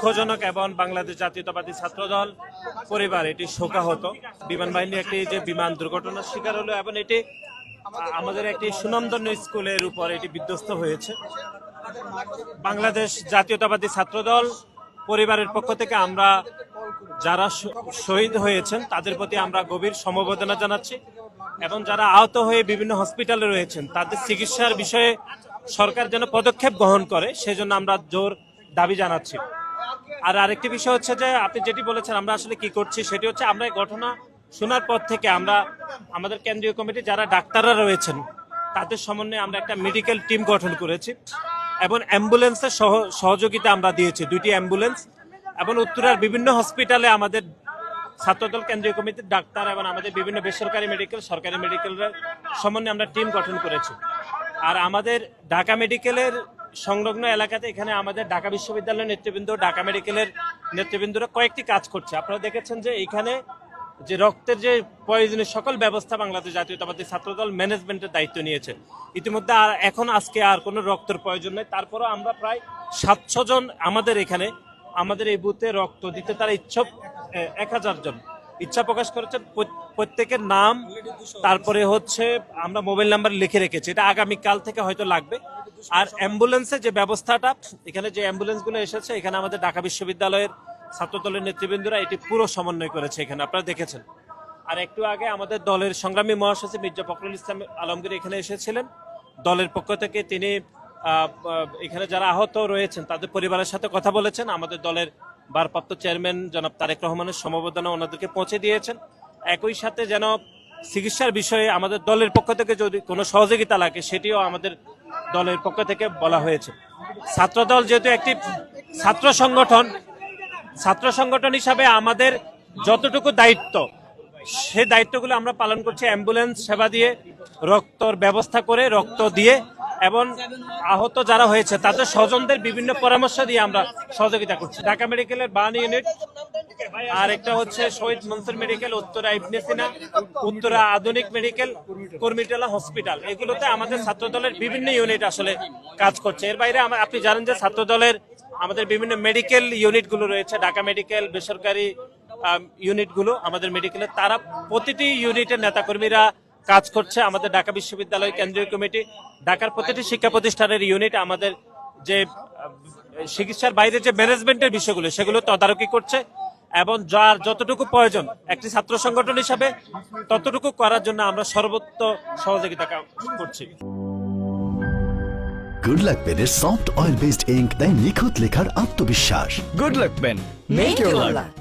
দুঃখজনক এবং বাংলাদেশ জাতীয়তাবাদী ছাত্রদল পরিবার এটি শোকাহত। বিমান বাহিনী একটি যে বিমান দুর্ঘটনার শিকার হলো এবং এটি আমাদের একটি সুনামধন্য স্কুলের উপর এটি বিধ্বস্ত হয়েছে। বাংলাদেশ জাতীয়তাবাদী ছাত্রদল পরিবারের পক্ষ থেকে আমরা যারা শহীদ হয়েছেন, তাদের প্রতি আমরা গভীর সমবেদনা জানাচ্ছি এবং যারা আহত হয়ে বিভিন্ন হসপিটালে রয়েছেন, তাদের চিকিৎসার বিষয়ে সরকার যেন পদক্ষেপ গ্রহণ করে, সেজন্য আমরা জোর দাবি জানাচ্ছি। আর আরেকটি বিষয় হচ্ছে যে আপনি যেটি বলেছেন, আমরা আসলে কি করছি, সেটি হচ্ছে আমরা এই ঘটনা শোনার পর থেকে আমরা আমাদের কেন্দ্রীয় কমিটি যারা ডাক্তাররা রয়েছেন, তাদের সমন্বয়ে আমরা একটা মেডিকেল টিম গঠন করেছি এবং অ্যাম্বুলেন্সের সহ সহযোগিতা আমরা দিয়েছি, দুইটি অ্যাম্বুলেন্স এবং উত্তরার বিভিন্ন হসপিটালে আমাদের ছাত্রদল, কেন্দ্রীয় কমিটির ডাক্তার এবং আমাদের বিভিন্ন বেসরকারি মেডিকেল সরকারি মেডিকেলের সমন্বয়ে আমরা টিম গঠন করেছি। আর আমাদের ঢাকা মেডিকেলের সংলগ্ন এলাকাতে এখানে আমাদের ঢাকা বিশ্ববিদ্যালয়ের নেতৃবৃন্দ, ঢাকা মেডিকেলের নেতৃবৃন্দরা কয়েকটি কাজ করছে। আপনারা দেখেছেন যে এখানে যে রক্তের যে প্রয়োজনীয় সকল ব্যবস্থা বাংলাদেশ জাতীয়তাবাদী ছাত্রদল ম্যানেজমেন্টের দায়িত্ব নিয়েছে। ইতিমধ্যে আর এখন আজকে আর কোনো রক্তের প্রয়োজন নেই। তারপরও আমরা প্রায় সাতশো জন আমাদের এখানে, আমাদের এই বুথে রক্ত দিতে তারা ইচ্ছা এক হাজার জন। ইচ্ছা প্রকাশ করেছেন প্রত্যেকের নাম, তারপরে হচ্ছে আমরা মোবাইল নাম্বার লিখে রেখেছি। এটা আগামীকাল থেকে হয়তো লাগবে। আর অ্যাম্বুলেন্সের যে ব্যবস্থাটা, এখানে যে অ্যাম্বুলেন্সগুলো এসেছে, এখানে আমাদের ঢাকা বিশ্ববিদ্যালয়ের ছাত্রদলের নেতৃবৃন্দরা এটি পুরো সমন্বয় করেছে এখানে। আপনারা দেখেছেন। আর একটু আগে আমাদের দলের সংগ্রামী মহাসচিব মির্জা ফখরুল ইসলাম আলমগীর এখানে এসেছিলেন। দলের পক্ষ থেকে তিনি এখানে যারা আহত রয়েছেন, তাদের পরিবারের সাথে কথা বলেছেন। আমাদের দলের ভারপ্রাপ্ত চেয়ারম্যান জনাব তারেক রহমানের সমবেদনা ওনাদেরকে পৌঁছে দিয়েছেন। একই সাথে যেন চিকিৎসার বিষয়ে আমাদের দলের পক্ষ থেকে যদি কোনো সহযোগিতা লাগে, সেটিও আমাদের দলের পক্ষ থেকে বলা হয়েছে। ছাত্রদল যেহেতু একটি ছাত্র সংগঠন ছাত্র সংগঠন হিসাবে আমাদের যতটুকু দায়িত্ব, সে দায়িত্বগুলো আমরা পালন করছি। অ্যাম্বুলেন্স সেবা দিয়ে, রক্তর ব্যবস্থা করে, রক্ত দিয়ে এবং আহত যারা হয়েছে, তাদের স্বজনদের বিভিন্ন পরামর্শ দিয়ে আমরা সহযোগিতা করছি। ঢাকা মেডিকেলের বান ইউনিট। আর একটা হচ্ছে শহীদ Mansur medical, Uttara Ibn Sina Uttara Adhunik medical, কর্মীটোলা hospital. এগুলোতে আমাদের ছাত্রদলের বিভিন্ন ইউনিট আসলে কাজ করছে। এর বাইরে আপনি জানেন যে ছাত্রদলের আমাদের বিভিন্ন মেডিকেল ইউনিটগুলো রয়েছে, ঢাকা মেডিকেল, বেসরকারি ইউনিটগুলো আমাদের মেডিকেলের। তারা প্রতিটি ইউনিটের নেতাকর্মীরা কাজ করছে আমাদের ঢাকা বিশ্ববিদ্যালয় কেন্দ্রীয় কমিটি। ঢাকার প্রতিটি শিক্ষা প্রতিষ্ঠানের ইউনিট আমাদের যে চিকিৎসার বাইরে যে ম্যানেজমেন্টের বিষয়গুলো সেগুলো তদারকি করছে এবং যার যতটুকু প্রয়োজন একটি ছাত্র সংগঠন হিসাবে ততটুকু করার জন্য আমরা সর্বোত্ত সহযোগিতা করছি। গুড লাক পেনের সফট অয়েল বেসড ইঙ্ক তাই নিখুঁত লেখার আত্মবিশ্বাস। Good luck pen make your luck